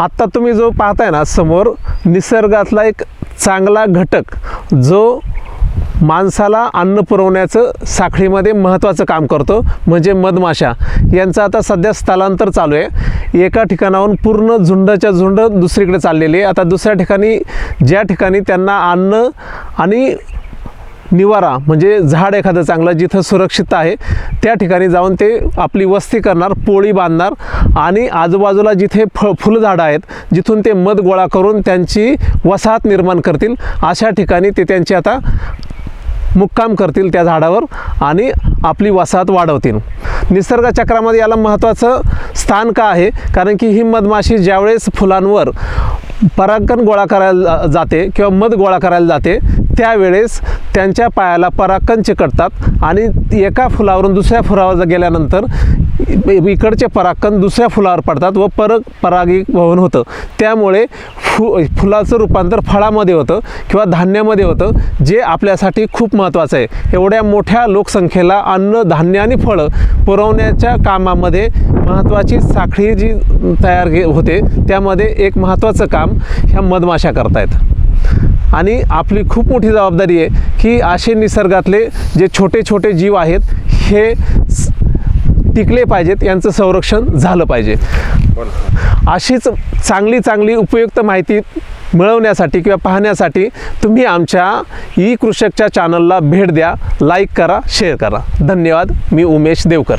आत्ता तुम्ही जो पाहताय ना समोर निसर्गातला एक चांगला घटक जो माणसाला अन्न पुरवण्याचं साखळीमध्ये महत्त्वाचं काम करतो म्हणजे मधमाशा. यांचं आता सध्या स्थलांतर चालू आहे. एका ठिकाणाहून पूर्ण झुंडच्या झुंड दुसरीकडे चाललेली आहे. आता दुसऱ्या ठिकाणी ज्या ठिकाणी त्यांना अन्न आणि निवारा म्हणजे झाड एखादं चांगलं जिथं सुरक्षित आहे त्या ठिकाणी जाऊन ते आपली वस्ती करणार पोळी बांधणार आणि आजूबाजूला जिथे फ फुलझाडं आहेत जिथून ते मध गोळा करून त्यांची वसाहत निर्माण करतील अशा ठिकाणी ते त्यांची आता मुक्काम करतील त्या झाडावर आणि आपली वसाहत वाढवतील. निसर्ग चक्रामध्ये याला महत्त्वाचं स्थान का आहे? कारण की ही मधमाशी ज्यावेळेस फुलांवर परागकण गोळा करायला जाते किंवा मध गोळा करायला जाते त्यावेळेस त्यांच्या पायाला परागकण चिकटतात आणि एका फुलावरून दुसऱ्या फुलावर गेल्यानंतर इकडचे परागकण दुसऱ्या फुलावर पडतात व पर परागीभवन होतं. त्यामुळे फु फुलाचं रूपांतर फळामध्ये होतं किंवा धान्यामध्ये होतं जे आपल्यासाठी खूप महत्त्वाचं आहे. एवढ्या मोठ्या लोकसंख्येला अन्न धान्य आणि फळं पुरवण्याच्या कामामध्ये महत्त्वाची साखळी जी तयार होते त्यामध्ये एक महत्त्वाचं काम ह्या मधमाशा करतायत. आणि आपली खूप मोठी जबाबदारी आहे की असे निसर्गातले जे छोटे छोटे जीव आहेत हे टिकले पाहिजेत यांचं संरक्षण झालं पाहिजे. अशीच चांगली चांगली उपयुक्त माहिती मिळवण्यासाठी किंवा पाहण्यासाठी तुम्ही आमच्या ई कृषकच्या चॅनलला भेट द्या लाईक करा शेअर करा. धन्यवाद. मी उमेश देवकर.